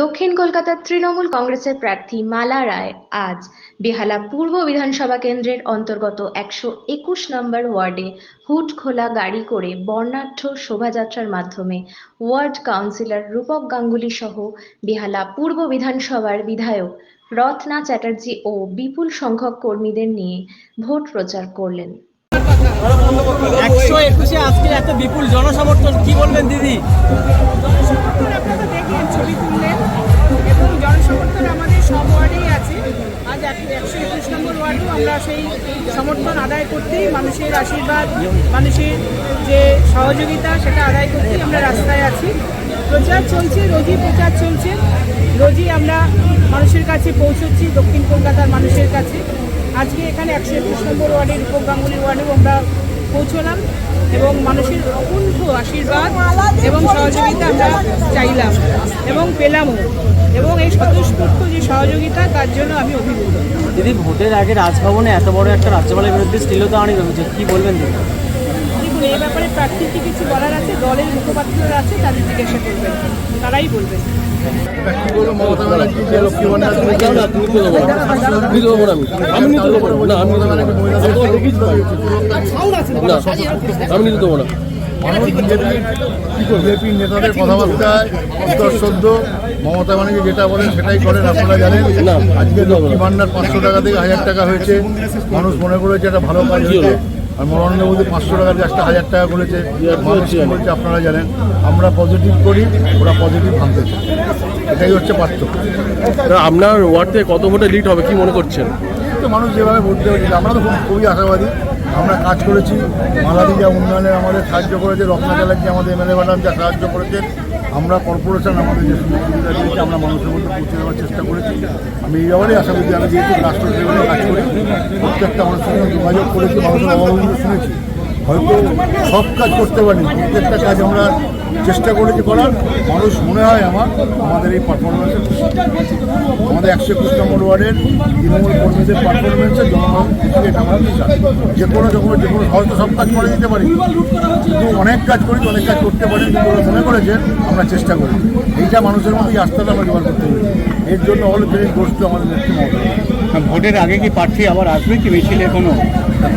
দক্ষিণ কলকাতার তৃণমূল কংগ্রেসের প্রার্থী মালা রায় আজ বেহালা পূর্ব বিধানসভা কেন্দ্রের অন্তর্গত একশো একুশ নম্বর ওয়ার্ডে হুড খোলা গাড়ি করে বর্ণাঢ্য শোভাযাত্রার মাধ্যমে ওয়ার্ড কাউন্সিলর রূপক গাঙ্গুলি সহ বেহালা পূর্ব বিধানসভার বিধায়ক রত্না চ্যাটার্জি ও বিপুল সংখ্যক কর্মীদের নিয়ে ভোট প্রচার করলেন। একশো একুশে আজকে এত বিপুল জনসমর্থন, কি বলবেন দিদি? একশো একুশ নম্বর ওয়ার্ডেও আমরা সেই সমর্থন আদায় করতেই মানুষের আশীর্বাদ, মানুষের যে সহযোগিতা, সেটা আদায় করতেই আমরা রাস্তায় আছি। প্রচার চলছে, রোজই প্রচার চলছে। রোজই আমরা মানুষের কাছে পৌঁছচ্ছি, দক্ষিণ কলকাতার মানুষের কাছে। আজকে এখানে একশো একুশ নম্বর ওয়ার্ডের রূপক গাঙ্গুলির ওয়ার্ডেও আমরা পৌঁছলাম এবং মানুষের অকুণ্ঠ আশীর্বাদ এবং সহযোগিতা আমরা চাইলাম এবং পেলামও। এবং এই স্বতঃস্ফূর্ত যে সহযোগিতা, তার জন্য আমি অভিভূত দিদি, ভোটের আগে রাজভবনে এত বড় একটা রাজ্যপালের বিরুদ্ধে শ্লীলতাহানির অভিযোগ কী বলবেন দিদি? দেখুন এই ব্যাপারে প্রার্থীর কি কিছু বলার আছে দলের আছে তাদের জিজ্ঞাসা করবেন তারাই বলবেন আমি নিতে দেবো না আমি মমতা ব্যানার্জি মহিলাদের না আমি নিতে দেবো না মানুষ বিজেপি বিজেপি নেতাদের কথাবার্তায় মমতা ব্যানার্জি যেটা বলেন সেটাই করেন আপনারা জানেন আজকে লক্ষ্মী ভান্ডার পাঁচশো টাকা থেকে হাজার টাকা হয়েছে মানুষ মনে করেছে এটা ভালো কাজ হয়েছে আর নরেন্দ্র মোদী পাঁচশো টাকার গাছটা হাজার টাকা করেছে। বলছে আপনারা জানেন? আমরা পজিটিভ করি ওরা পজিটিভ ভাঙতে চায়। এটাই হচ্ছে পার্থক্য। আপনার ওয়ার্ড থেকে কত ভোটে লিড হবে কি মনে করছেন? তো মানুষ যেভাবে ভোট দেওয়া আমরা তো খুব খুবই আশাবাদী। আমরা কাজ করেছি মালাদি যা উন্নয়নে আমাদের সাহায্য করেছে রত্না চ্যাটার্জি আমাদের এমএলএ ম্যাডাম যা সাহায্য করেছেন। আমরা কর্পোরেশন আমাদের যে সুযোগ সুবিধা দিয়েছে আমরা মানুষের মধ্যে পৌঁছে দেওয়ার চেষ্টা করেছি। আমি এই ব্যাপারেই আশাবাদী আমি যেহেতু রাষ্ট্র কাজ করি প্রত্যেকটা মানুষের সঙ্গে যোগাযোগ করেছি মানুষের অবলম্বন শুনেছি। হয়তো সব কাজ করতে পারি প্রত্যেকটা কাজ আমরা চেষ্টা করেছি করার। মানুষ মনে হয় আমার, আমাদের এই পারফরমেন্সে আমাদের একশো একুশ নম্বর ওয়ার্ডের তৃণমূল কর্মীদের পারফরমেন্সে জনগণ যে কোনো যখন যে কোনো হয়তো সব কাজ করে দিতে পারি। কিন্তু অনেক কাজ করি অনেক কাজ করতে পারি কিন্তু মনে করেছেন আমরা চেষ্টা করি। এইটা মানুষের মধ্যে এই আস্থাটা আমরা জোগাড় করতে পারি। এর জন্য অল ক্রেডিট গোষ্ঠ আমাদের নেত্রী ভোটের আগে কি প্রার্থী আবার আসবে কি মিছিলে কোনো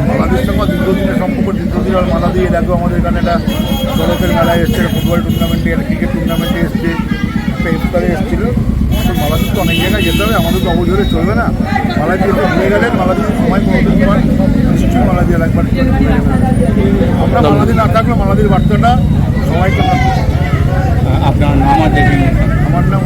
বাংলাদেশ সঙ্গে দীর্ঘদিনের সম্পর্ক দীর্ঘদিন আর মাথা দিয়ে দেখো আমাদের এখানে একটা চলকের মেলায় এসছে ফুটবল টুর্নামেন্টে একটা ক্রিকেট টুর্নামেন্টে এসছে একটা ইফতারে এসেছিল। মালাদি তো অনেক জায়গায় যেতে হবে আমাদের তো অবধরে চলবে না। মালাদি একটু ঘুরে গেলেন মালাদি সময় কোনো তোমার নিশ্চয়ই মালাদি একবার আমরা মালাদি না থাকলে মালাদির বার্তাটা সবাইকে আপনার নাম আর দেখুন আমার নাম